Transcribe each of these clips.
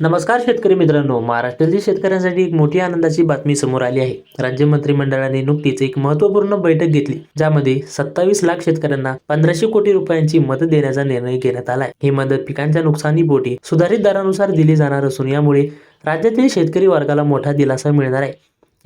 नमस्कार शेतकरी मित्रांनो महाराष्ट्रातील शेतकऱ्यांसाठी एक मोठी आनंदाची बातमी समोर आली आहे. राज्य मंत्रिमंडळाने नुकतीच एक महत्त्वपूर्ण बैठक घेतली ज्यामध्ये सत्तावीस लाख शेतकऱ्यांना पंधराशे कोटी रुपयांची मदत देण्याचा निर्णय घेण्यात आलाय ही मदत पिकांच्या नुकसानीपोटी सुधारित दरानुसार दिली जाणार असून यामुळे राज्यातील शेतकरी वर्गाला मोठा दिलासा मिळणार आहे.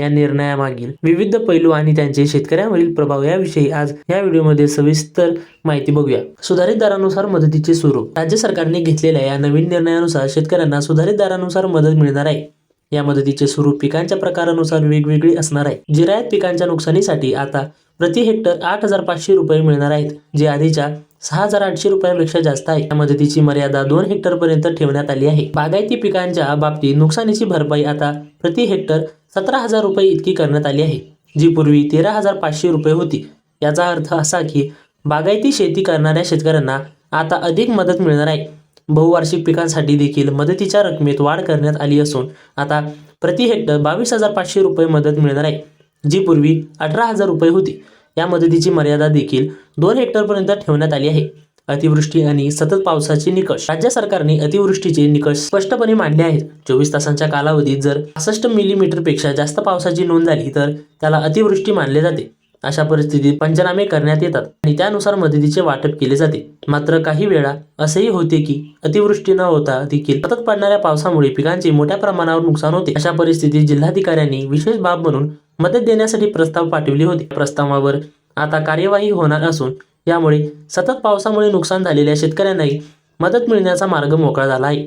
या निर्णयामागील विविध पैलू आणि त्यांचे शेतकऱ्यांवरील प्रभाव याविषयी आज या व्हिडिओमध्ये सविस्तर माहिती बघूया. सुधारित दरानुसार मदतीचे स्वरूप. राज्य सरकारने घेतलेल्या या नवीन निर्णयानुसार शेतकऱ्यांना सुधारित दरानुसार मदत मिळणार आहे. या मदतीचे स्वरूप पिकांच्या प्रकारानुसार वेगवेगळे असणार आहे. जिरायत पिकांच्या नुकसानीसाठी आता प्रति हेक्टर आठ हजार पाचशे रुपये मिळणार आहेत जे आधीच्या सहा हजार आठशे रुपयांपेक्षा जास्त आहे. या मदतीची मर्यादा दोन हेक्टर पर्यंत ठेवण्यात आली आहे. बागायती पिकांच्या बाबतीत नुकसानीची भरपाई आता प्रति हेक्टर सतरा हजार रुपये इतकी करण्यात आली आहे जी पूर्वी तेरा हजार पाचशे रुपये होती. याचा अर्थ असा की बागायती शेती करणाऱ्या शेतकऱ्यांना आता अधिक मदत मिळणार आहे. बहुवार्षिक पिकांसाठी देखील मदतीच्या रकमेत वाढ करण्यात आली असून आता प्रति हेक्टर बावीस हजार पाचशे रुपये मदत मिळणार आहे जी पूर्वी अठरा हजार रुपये होती. या मदतीची मर्यादा देखील दोन हेक्टरपर्यंत ठेवण्यात आली आहे. अतिवृष्टी आणि सतत पावसाचे निकष. राज्य सरकारने अतिवृष्टीचे निकष स्पष्टपणे मांडले आहेत. चोवीस तासांच्या कालावधीत जर पासष्ट मिलीमीटरपेक्षा जास्त पावसाची नोंद झाली तर त्याला अतिवृष्टी मानले जाते. अशा परिस्थितीत पंचनामे करण्यात येतात आणि त्यानुसार मदतीचे वाटप केले जाते. मात्र काही वेळा असेही होते की अतिवृष्टी न होता देखील सतत पडणाऱ्या पावसामुळे पिकांचे मोठ्या प्रमाणावर नुकसान होते. अशा परिस्थितीत जिल्हाधिकाऱ्यांनी विशेष बाब म्हणून मदत देण्यासाठी प्रस्ताव पाठविले होते. प्रस्तावावर आता कार्यवाही होणार असून यामुळे सतत पावसामुळे नुकसान झालेल्या शेतकऱ्यांनाही मदत मिळण्याचा मार्ग मोकळा झाला आहे.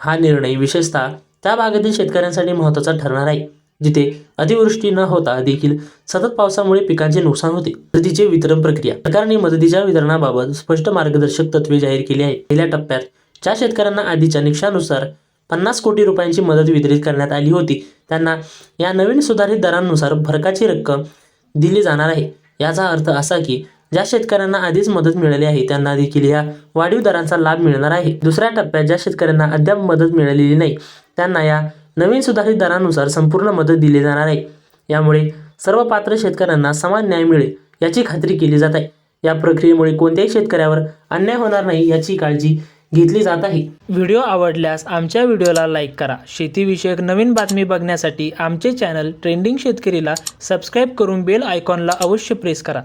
हा निर्णय विशेषतः त्या भागातील शेतकऱ्यांसाठी महत्त्वाचा ठरणार आहे जिथे अतिवृष्टी न होता देखील सतत पावसामुळे पिकांचे नुकसान होते. मदतीचे वितरण प्रक्रिया. सरकारने मदतीच्या वितरणाबाबत स्पष्ट मार्गदर्शक तत्वे जाहीर केली आहे पहिल्या टप्प्यात ज्या शेतकऱ्यांना आधीच्या निकषानुसार पन्नास कोटी रुपयांची मदत वितरित करण्यात आली होती. त्यांना या नवीन सुधारित दरांनुसार फरकाची रक्कम दिली जाणार आहे. याचा अर्थ असा की ज्या शेतकऱ्यांना आधीच मदत मिळाली आहे त्यांना देखील या वाढीव दरांचा लाभ मिळणार आहे. दुसऱ्या टप्प्यात ज्या शेतकऱ्यांना अद्याप मदत मिळालेली नाही त्यांना या नवीन सुधारित दरानुसार संपूर्ण मदत दिली जाणार आहे. यामुळे सर्व पात्र शेतकऱ्यांना समान न्याय मिळेल याची खात्री केली जात आहे. या प्रक्रियेमुळे कोणत्याही शेतकऱ्यावर अन्याय होणार नाही याची काळजी घेतली जात आहे. व्हिडिओ आवडल्यास आमच्या व्हिडिओला लाईक करा. शेतीविषयक नवीन बातमी बघण्यासाठी आमचे चॅनल ट्रेंडिंग शेतकरीला सबस्क्राईब करून बेल आयकॉनला अवश्य प्रेस करा.